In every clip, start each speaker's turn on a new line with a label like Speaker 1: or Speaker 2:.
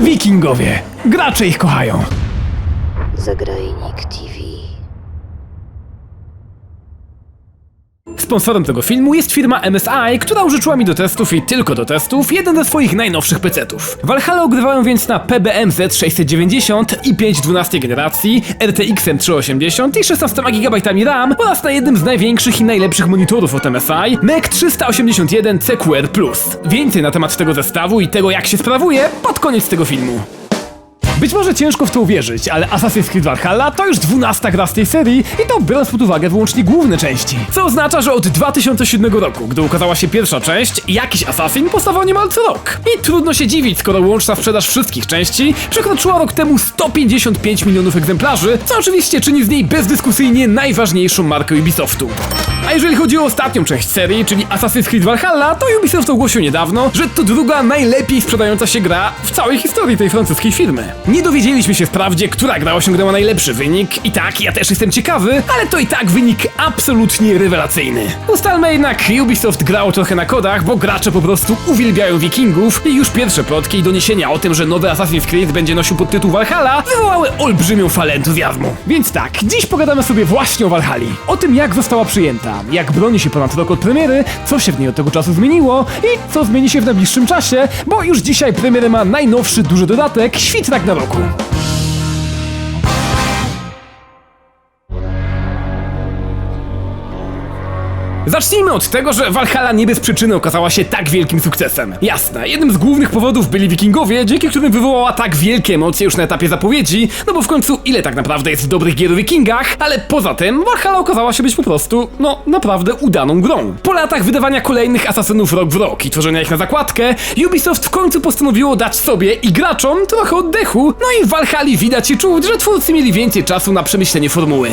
Speaker 1: Wikingowie. Gracze ich kochają.
Speaker 2: Zagrajnik TV.
Speaker 1: Sponsorem tego filmu jest firma MSI, która użyczyła mi do testów i tylko do testów jeden ze swoich najnowszych PC-ów. Valhalla więc na PBM Z690 i 5 12 generacji, RTX 380 i 16 GB RAM oraz na jednym z największych i najlepszych monitorów od MSI, MEC 381 CQR+. Więcej na temat tego zestawu i tego jak się sprawuje pod koniec tego filmu. Być może ciężko w to uwierzyć, ale Assassin's Creed Valhalla to już 12 gra z tej serii i to biorąc pod uwagę wyłącznie główne części. Co oznacza, że od 2007 roku, gdy ukazała się pierwsza część, jakiś Assassin powstawał niemal co rok. I trudno się dziwić, skoro łączna sprzedaż wszystkich części przekroczyła rok temu 155 milionów egzemplarzy, co oczywiście czyni z niej bezdyskusyjnie najważniejszą markę Ubisoftu. A jeżeli chodzi o ostatnią część serii, czyli Assassin's Creed Valhalla, to Ubisoft ogłosił niedawno, że to druga najlepiej sprzedająca się gra w całej historii tej francuskiej firmy. Nie dowiedzieliśmy się wprawdzie, która gra osiągnęła najlepszy wynik, i tak, ja też jestem ciekawy, ale to i tak wynik absolutnie rewelacyjny. Ustalmy jednak, Ubisoft grało trochę na kodach, bo gracze po prostu uwielbiają wikingów i już pierwsze plotki i doniesienia o tym, że nowy Assassin's Creed będzie nosił podtytuł Valhalla, wywołały olbrzymią falę entuzjazmu. Więc tak, dziś pogadamy sobie właśnie o Valhalli. O tym, jak została przyjęta, jak broni się ponad rok od premiery, co się w niej od tego czasu zmieniło i co zmieni się w najbliższym czasie, bo już dzisiaj premierę ma najnowszy duży dodatek, Świt Ragnaroku. Zacznijmy od tego, że Valhalla nie bez przyczyny okazała się tak wielkim sukcesem. Jasne, jednym z głównych powodów byli wikingowie, dzięki którym wywołała tak wielkie emocje już na etapie zapowiedzi, no bo w końcu ile tak naprawdę jest dobrych gier o wikingach, ale poza tym Valhalla okazała się być po prostu, no, naprawdę udaną grą. Po latach wydawania kolejnych asasynów rok w rok i tworzenia ich na zakładkę, Ubisoft w końcu postanowiło dać sobie i graczom trochę oddechu, no i w Valhalli widać i czuć, że twórcy mieli więcej czasu na przemyślenie formuły.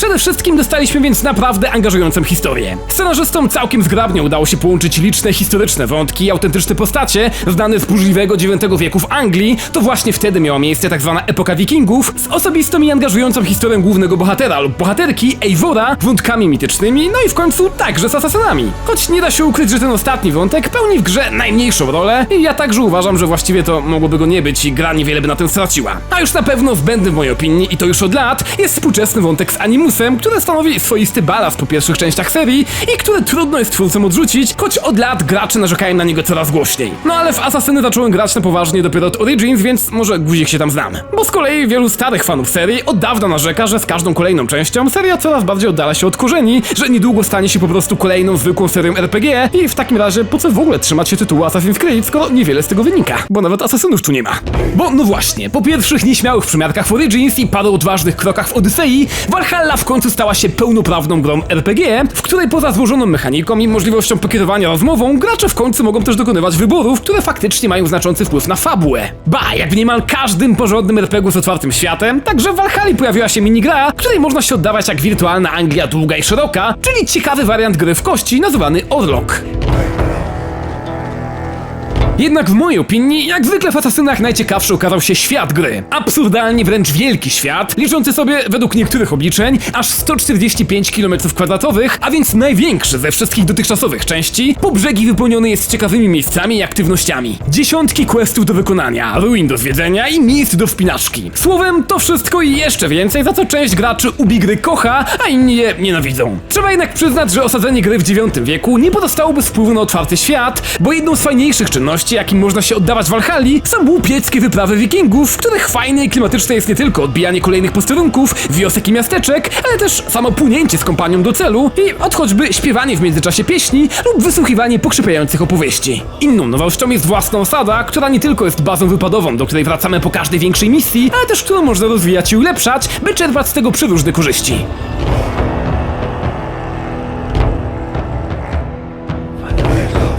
Speaker 1: Przede wszystkim dostaliśmy więc naprawdę angażującą historię. Scenarzystom całkiem zgrabnie udało się połączyć liczne historyczne wątki i autentyczne postacie, znane z burzliwego IX wieku w Anglii, to właśnie wtedy miała miejsce tak zwana epoka wikingów, z osobistą i angażującą historię głównego bohatera lub bohaterki, Eivora, wątkami mitycznymi, no i w końcu także z asasynami. Choć nie da się ukryć, że ten ostatni wątek pełni w grze najmniejszą rolę i ja także uważam, że właściwie to mogłoby go nie być i gra niewiele by na tym straciła. A już na pewno zbędny w mojej opinii, i to już od lat, jest współczesny wątek z Animusem, który stanowi swoisty balast po pierwszych częściach serii i który trudno jest twórcom odrzucić, choć od lat gracze narzekają na niego coraz głośniej. No ale w Asasyny zacząłem grać na poważnie dopiero od Origins, więc może guzik się tam znam. Bo z kolei wielu starych fanów serii od dawna narzeka, że z każdą kolejną częścią seria coraz bardziej oddala się od korzeni, że niedługo stanie się po prostu kolejną zwykłą serią RPG i w takim razie po co w ogóle trzymać się tytułu Assassin's Creed, skoro niewiele z tego wynika, bo nawet asasynów tu nie ma. Bo no właśnie, po pierwszych nieśmiałych przymiarkach w Origins i paru odważnych krokach w Odyssei, Valhalla w końcu stała się pełnoprawną grą RPG, w której poza złożoną mechaniką i możliwością pokierowania rozmową, gracze w końcu mogą też dokonywać wyborów, które faktycznie mają znaczący wpływ na fabułę. Ba, jak w niemal każdym porządnym RPG z otwartym światem, także w Valhalla pojawiła się minigra, której można się oddawać jak wirtualna Anglia długa i szeroka, czyli ciekawy wariant gry w kości nazywany Orlok. Jednak w mojej opinii, jak zwykle w Asasynach najciekawszy okazał się świat gry. Absurdalnie wręcz wielki świat, liczący sobie, według niektórych obliczeń, aż 145 km2, a więc największy ze wszystkich dotychczasowych części, po brzegi wypełniony jest ciekawymi miejscami i aktywnościami. Dziesiątki questów do wykonania, ruin do zwiedzenia i miejsc do wspinaczki. Słowem, to wszystko i jeszcze więcej, za co część graczy ubi gry kocha, a inni je nienawidzą. Trzeba jednak przyznać, że osadzenie gry w IX wieku nie pozostałoby wpływu na otwarty świat, bo jedną z fajniejszych czynności, jakim można się oddawać w Valhalli, są łupieckie wyprawy wikingów, w których fajne i klimatyczne jest nie tylko odbijanie kolejnych posterunków, wiosek i miasteczek, ale też samo płynięcie z kompanią do celu i od choćby śpiewanie w międzyczasie pieśni lub wysłuchiwanie pokrzepiających opowieści. Inną nowością jest własna osada, która nie tylko jest bazą wypadową, do której wracamy po każdej większej misji, ale też którą można rozwijać i ulepszać, by czerpać z tego przeróżne korzyści.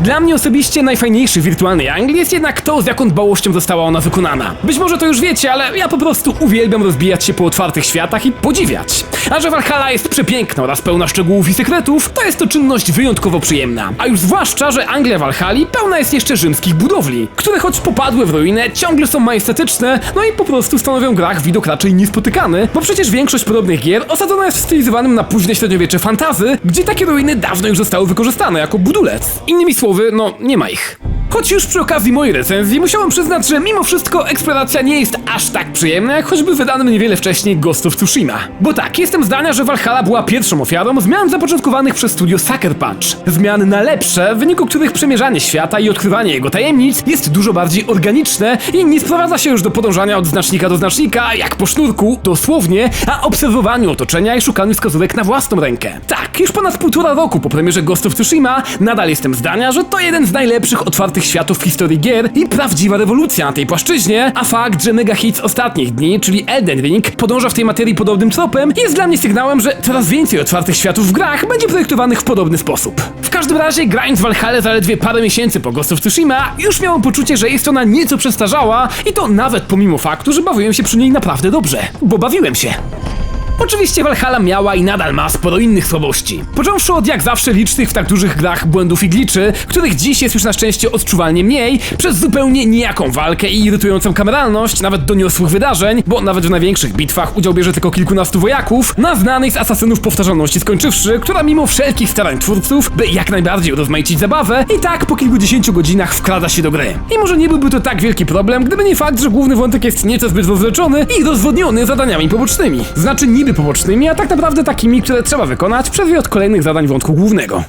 Speaker 1: Dla mnie osobiście najfajniejszy w wirtualnej Anglii jest jednak to, z jaką dbałością została ona wykonana. Być może to już wiecie, ale ja po prostu uwielbiam rozbijać się po otwartych światach i podziwiać. A że Valhalla jest przepiękna oraz pełna szczegółów i sekretów, to jest to czynność wyjątkowo przyjemna. A już zwłaszcza, że Anglia Valhalli pełna jest jeszcze rzymskich budowli, które choć popadły w ruinę, ciągle są majestatyczne, no i po prostu stanowią grach widok raczej niespotykany, bo przecież większość podobnych gier osadzona jest w stylizowanym na późne średniowiecze fantazy, gdzie takie ruiny dawno już zostały wykorzystane jako budulec. Innymi słowy, no nie ma ich. Choć już przy okazji mojej recenzji musiałem przyznać, że mimo wszystko eksploracja nie jest aż tak przyjemna, jak choćby wydanym niewiele wcześniej Ghost of Tsushima. Bo tak, jestem zdania, że Valhalla była pierwszą ofiarą zmian zapoczątkowanych przez studio Sucker Punch. Zmian na lepsze, w wyniku których przemierzanie świata i odkrywanie jego tajemnic jest dużo bardziej organiczne i nie sprowadza się już do podążania od znacznika do znacznika, jak po sznurku, dosłownie, a obserwowaniu otoczenia i szukaniu wskazówek na własną rękę. Tak, już ponad półtora roku po premierze Ghost of Tsushima nadal jestem zdania, że to jeden z najlepszych otwartych światów w historii gier i prawdziwa rewolucja na tej płaszczyźnie, a fakt, że mega hit z ostatnich dni, czyli Elden Ring, podąża w tej materii podobnym tropem, jest dla mnie sygnałem, że coraz więcej otwartych światów w grach będzie projektowanych w podobny sposób. W każdym razie, grając Valhalla zaledwie parę miesięcy po Ghost of Tsushima, już miałem poczucie, że jest ona nieco przestarzała i to nawet pomimo faktu, że bawiłem się przy niej naprawdę dobrze, bo bawiłem się. Oczywiście Valhalla miała i nadal ma sporo innych słabości. Począwszy od jak zawsze licznych w tak dużych grach błędów i gliczy, których dziś jest już na szczęście odczuwalnie mniej, przez zupełnie nijaką walkę i irytującą kameralność, nawet doniosłych wydarzeń, bo nawet w największych bitwach udział bierze tylko kilkunastu wojaków, na znanej z asasynów powtarzalności skończywszy, która mimo wszelkich starań twórców, by jak najbardziej rozmaicić zabawę, i tak po kilkudziesięciu godzinach wkrada się do gry. I może nie byłby to tak wielki problem, gdyby nie fakt, że główny wątek jest nieco zbyt rozleczony i rozwodniony zadaniami pobocznymi. Znaczy niby pobocznymi, a tak naprawdę takimi, które trzeba wykonać przerwie od kolejnych zadań wątku głównego.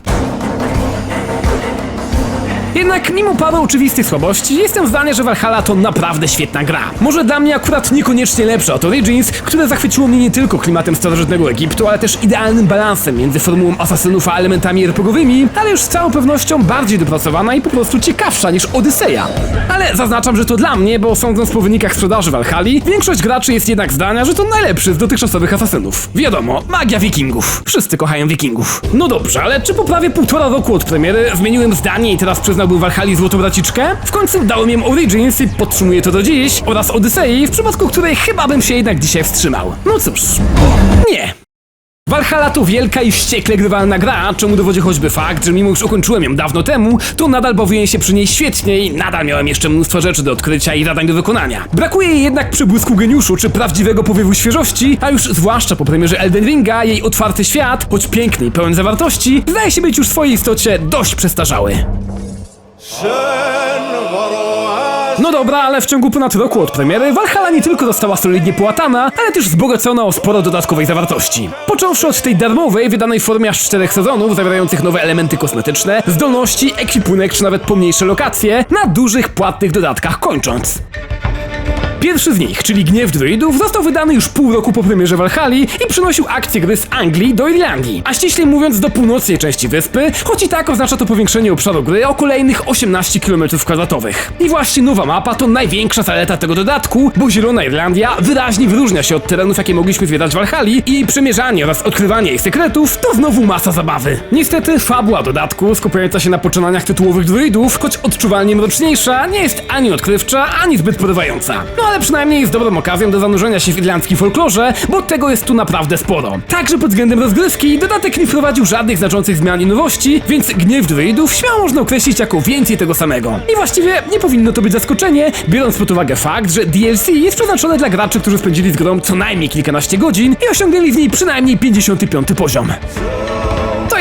Speaker 1: Jednak mimo paru oczywistych słabości, jestem zdania, że Valhalla to naprawdę świetna gra. Może dla mnie akurat niekoniecznie lepsza od Origins, które zachwyciło mnie nie tylko klimatem starożytnego Egiptu, ale też idealnym balansem między formułą asasynów a elementami RPGowymi, ale już z całą pewnością bardziej dopracowana i po prostu ciekawsza niż Odyseja. Ale zaznaczam, że to dla mnie, bo sądząc po wynikach sprzedaży Valhalla, większość graczy jest jednak zdania, że to najlepszy z dotychczasowych asasynów. Wiadomo, magia wikingów. Wszyscy kochają wikingów. No dobrze, ale czy po prawie półtora roku od premiery zmieniłem zdanie i teraz przyznałbym Valhalla złotą braciczkę? W końcu dałem im Origins i podtrzymuję to do dziś, oraz Odyssey, w przypadku której chyba bym się jednak dzisiaj wstrzymał. No cóż, nie. Valhalla to wielka i wściekle grywalna gra, czemu dowodzi choćby fakt, że mimo już ukończyłem ją dawno temu, to nadal bawiłem się przy niej świetnie i nadal miałem jeszcze mnóstwo rzeczy do odkrycia i zadań do wykonania. Brakuje jej jednak przybłysku geniuszu czy prawdziwego powiewu świeżości, a już zwłaszcza po premierze Elden Ringa jej otwarty świat, choć piękny i pełen zawartości, zdaje się być już w swojej istocie dość przestarzały. No dobra, ale w ciągu ponad roku od premiery Valhalla nie tylko została solidnie połatana, ale też wzbogacona o sporo dodatkowej zawartości. Począwszy od tej darmowej, wydanej w formie aż czterech sezonów, zawierających nowe elementy kosmetyczne, zdolności, ekwipunek czy nawet pomniejsze lokacje, na dużych płatnych dodatkach kończąc. Pierwszy z nich, czyli Gniew Druidów, został wydany już pół roku po premierze Valhalla i przynosił akcję gry z Anglii do Irlandii, a ściślej mówiąc do północnej części wyspy, choć i tak oznacza to powiększenie obszaru gry o kolejnych 18 km2. I właśnie nowa mapa to największa zaleta tego dodatku, bo Zielona Irlandia wyraźnie wyróżnia się od terenów, jakie mogliśmy zwiedzać w Valhalla i przemierzanie oraz odkrywanie jej sekretów to znowu masa zabawy. Niestety fabuła dodatku, skupiająca się na poczynaniach tytułowych druidów, choć odczuwalnie mroczniejsza, nie jest ani odkrywcza, ani zbyt porywająca. No ale przynajmniej jest dobrą okazją do zanurzenia się w irlandzkim folklorze, bo tego jest tu naprawdę sporo. Także pod względem rozgrywki dodatek nie wprowadził żadnych znaczących zmian i nowości, więc gniew druidów śmiało można określić jako więcej tego samego. I właściwie nie powinno to być zaskoczenie, biorąc pod uwagę fakt, że DLC jest przeznaczone dla graczy, którzy spędzili z grą co najmniej kilkanaście godzin i osiągnęli w niej przynajmniej 55 poziom.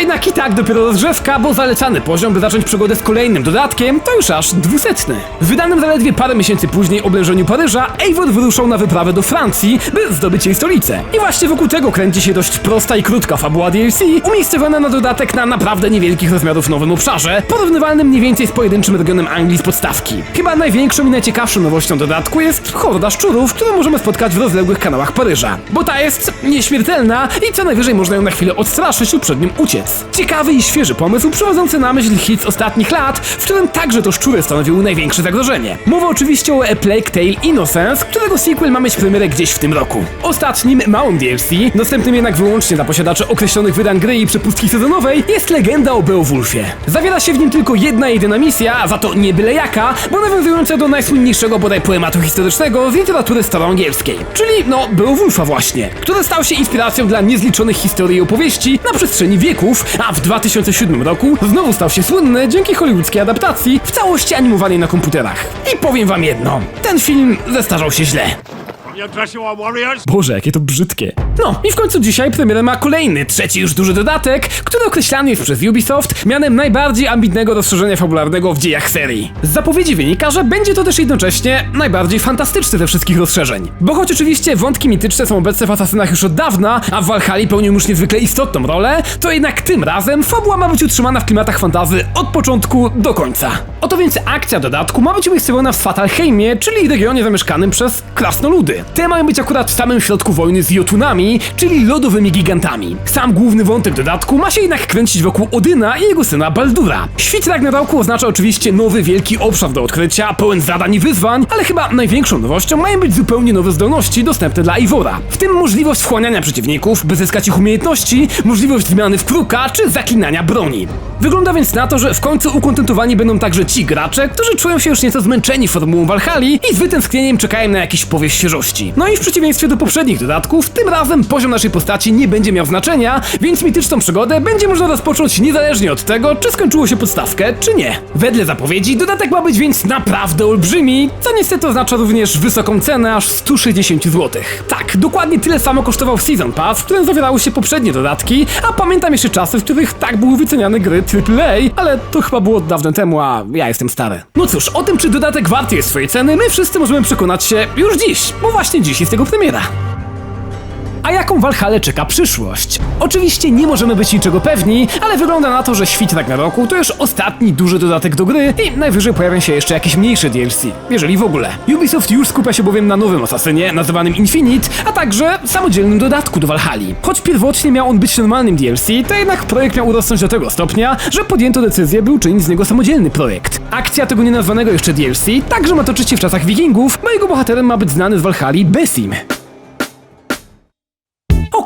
Speaker 1: Jednak i tak dopiero rozgrzewka, bo zalecany poziom, by zacząć przygodę z kolejnym dodatkiem, to już aż dwusetny. W wydanym zaledwie parę miesięcy później oblężeniu Paryża, Eivor wyruszał na wyprawę do Francji, by zdobyć jej stolicę. I właśnie wokół tego kręci się dość prosta i krótka fabuła DLC, umiejscowiona na dodatek na naprawdę niewielkich rozmiarów nowym obszarze, porównywalnym mniej więcej z pojedynczym regionem Anglii z podstawki. Chyba największą i najciekawszą nowością dodatku jest horda szczurów, które możemy spotkać w rozległych kanałach Paryża. Bo ta jest nieśmiertelna i co najwyżej można ją na chwilę odstraszyć lub przed nim uciec. Ciekawy i świeży pomysł przywodzący na myśl hit z ostatnich lat, w którym także to szczury stanowiły największe zagrożenie. Mowa oczywiście o A Plague Tale Innocence, którego sequel ma mieć premierę gdzieś w tym roku. Ostatnim, małym DLC, dostępnym jednak wyłącznie dla posiadaczy określonych wydań gry i przepustki sezonowej, jest legenda o Beowulfie. Zawiera się w nim tylko jedna jedyna misja, za to nie byle jaka, bo nawiązująca do najsłynniejszego bodaj poematu historycznego z literatury staroangielskiej. Czyli, no, Beowulfa właśnie, który stał się inspiracją dla niezliczonych historii i opowieści na przestrzeni wieków, a w 2007 roku znowu stał się słynny dzięki hollywoodzkiej adaptacji w całości animowanej na komputerach. I powiem wam jedno, ten film zestarzał się źle. Boże, jakie to brzydkie. No i w końcu dzisiaj premierę ma kolejny, trzeci już duży dodatek, który określany jest przez Ubisoft mianem najbardziej ambitnego rozszerzenia fabularnego w dziejach serii. Z zapowiedzi wynika, że będzie to też jednocześnie najbardziej fantastyczny ze wszystkich rozszerzeń. Bo choć oczywiście wątki mityczne są obecne w Asasynach już od dawna, a w Valhalla pełnią już niezwykle istotną rolę, to jednak tym razem fabuła ma być utrzymana w klimatach fantazy od początku do końca. Oto więc akcja dodatku ma być umiejscowiona w Svartalheimie, czyli regionie zamieszkanym przez krasnoludy. Te mają być akurat w samym środku wojny z Jotunami, czyli lodowymi gigantami. Sam główny wątek dodatku ma się jednak kręcić wokół Odyna i jego syna Baldura. Świt Ragnaroku oznacza oczywiście nowy wielki obszar do odkrycia, pełen zadań i wyzwań, ale chyba największą nowością mają być zupełnie nowe zdolności dostępne dla Ivora. W tym możliwość wchłaniania przeciwników, by zyskać ich umiejętności, możliwość zmiany w kruka czy zaklinania broni. Wygląda więc na to, że w końcu ukontentowani będą także ci gracze, którzy czują się już nieco zmęczeni formułą Valhalla i z wytęsknieniem czekają na jakiś powiew świeżości. No i w przeciwieństwie do poprzednich dodatków, tym razem poziom naszej postaci nie będzie miał znaczenia, więc mityczną przygodę będzie można rozpocząć niezależnie od tego, czy skończyło się podstawkę, czy nie. Wedle zapowiedzi dodatek ma być więc naprawdę olbrzymi, co niestety oznacza również wysoką cenę aż 160 zł. Tak, dokładnie tyle samo kosztował Season Pass, w którym zawierały się poprzednie dodatki, a pamiętam jeszcze czasy, w których tak były wyceniane gry AAA, ale to chyba było dawno temu, a ja jestem stary. No cóż, o tym czy dodatek warty jest swojej ceny, my wszyscy możemy przekonać się już dziś, bo właśnie dziś jest jego premiera. A jaką Valhalla czeka przyszłość? Oczywiście nie możemy być niczego pewni, ale wygląda na to, że Świt Ragnaroku to już ostatni duży dodatek do gry i najwyżej pojawią się jeszcze jakieś mniejsze DLC, jeżeli w ogóle. Ubisoft już skupia się bowiem na nowym asasynie, nazywanym Infinite, a także samodzielnym dodatku do Valhalla. Choć pierwotnie miał on być normalnym DLC, to jednak projekt miał urosnąć do tego stopnia, że podjęto decyzję, by uczynić z niego samodzielny projekt. Akcja tego nienazwanego jeszcze DLC także ma toczyć się w czasach wikingów, bo jego bohaterem ma być znany z Valhalla Besim.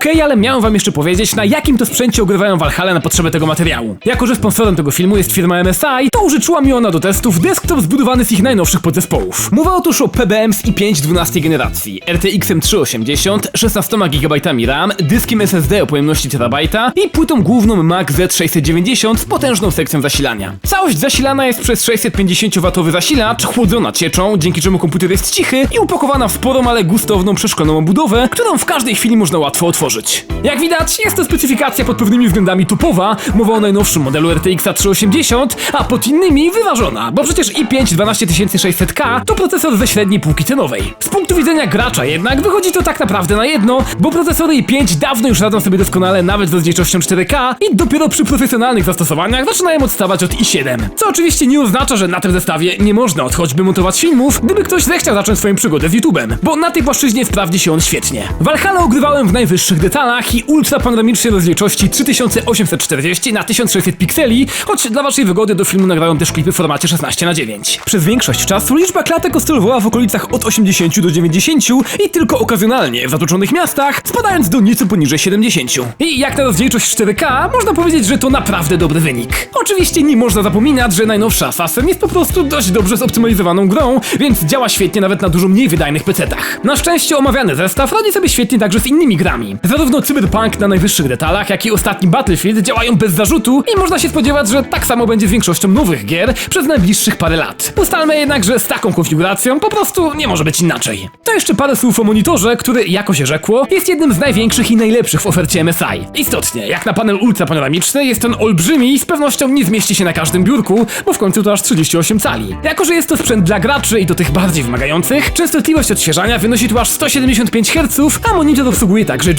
Speaker 1: Okej, ale miałem wam jeszcze powiedzieć, na jakim to sprzęcie ogrywają Valhalla na potrzeby tego materiału. Jako, że sponsorem tego filmu jest firma MSI, to użyczyła mi ona do testów desktop zbudowany z ich najnowszych podzespołów. Mowa otóż o PBM z i5 12 generacji, RTX 380, 16 GB RAM, dyskiem SSD o pojemności terabajta i płytą główną Mac Z690 z potężną sekcją zasilania. Całość zasilana jest przez 650W zasilacz, chłodzona cieczą, dzięki czemu komputer jest cichy i upakowana w sporą, ale gustowną przeszkloną obudowę, którą w każdej chwili można łatwo otworzyć. Jak widać, jest to specyfikacja pod pewnymi względami topowa, mowa o najnowszym modelu RTX 380, a pod innymi wyważona, bo przecież i5 12600K to procesor ze średniej półki cenowej. Z punktu widzenia gracza jednak wychodzi to tak naprawdę na jedno, bo procesory i5 dawno już radzą sobie doskonale nawet z rozdzielczością 4K i dopiero przy profesjonalnych zastosowaniach zaczynają odstawać od i7. Co oczywiście nie oznacza, że na tym zestawie nie można od choćby montować filmów, gdyby ktoś zechciał zacząć swoją przygodę z YouTube'em, bo na tej płaszczyźnie sprawdzi się on świetnie. Valhalla ogrywałem w najwyższych detalach i ultra panoramicznej rozdzielczości 3840 na 1600 pikseli, choć dla waszej wygody do filmu nagrałem też klipy w formacie 16 na 9 Przez większość czasu liczba klatek oscylowała w okolicach od 80 do 90 i tylko okazjonalnie w zatoczonych miastach, spadając do nieco poniżej 70. I jak na rozdzielczość 4K, można powiedzieć, że to naprawdę dobry wynik. Oczywiście nie można zapominać, że najnowsza Assassin jest po prostu dość dobrze zoptymalizowaną grą, więc działa świetnie nawet na dużo mniej wydajnych PC-tach. Na szczęście omawiany zestaw radzi sobie świetnie także z innymi grami. Zarówno Cyberpunk na najwyższych detalach, jak i ostatni Battlefield działają bez zarzutu i można się spodziewać, że tak samo będzie z większością nowych gier przez najbliższych parę lat. Ustalmy jednak, że z taką konfiguracją po prostu nie może być inaczej. To jeszcze parę słów o monitorze, który, jako się rzekło, jest jednym z największych i najlepszych w ofercie MSI. Istotnie, jak na panel ultrapanoramiczny, jest on olbrzymi i z pewnością nie zmieści się na każdym biurku, bo w końcu to aż 38 cali. Jako, że jest to sprzęt dla graczy i do tych bardziej wymagających, częstotliwość odświeżania wynosi tu aż 175 Hz, a monitor obsługuje także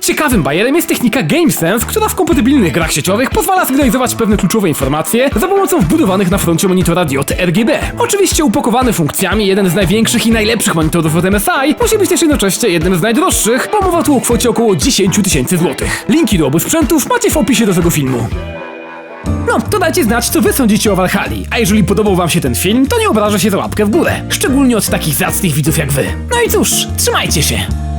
Speaker 1: Ciekawym bajerem jest technika GameSense, która w kompatybilnych grach sieciowych pozwala sygnalizować pewne kluczowe informacje za pomocą wbudowanych na froncie monitora diod RGB. Oczywiście upakowany funkcjami, jeden z największych i najlepszych monitorów od MSI musi być też jednocześnie jednym z najdroższych, bo mowa tu o kwocie około 10 tysięcy złotych. Linki do obu sprzętów macie w opisie do tego filmu. No, to dajcie znać, co wy sądzicie o Valhalla. A jeżeli podobał wam się ten film, to nie obrażę się za łapkę w górę. Szczególnie od takich zacnych widzów jak wy. No i cóż, trzymajcie się!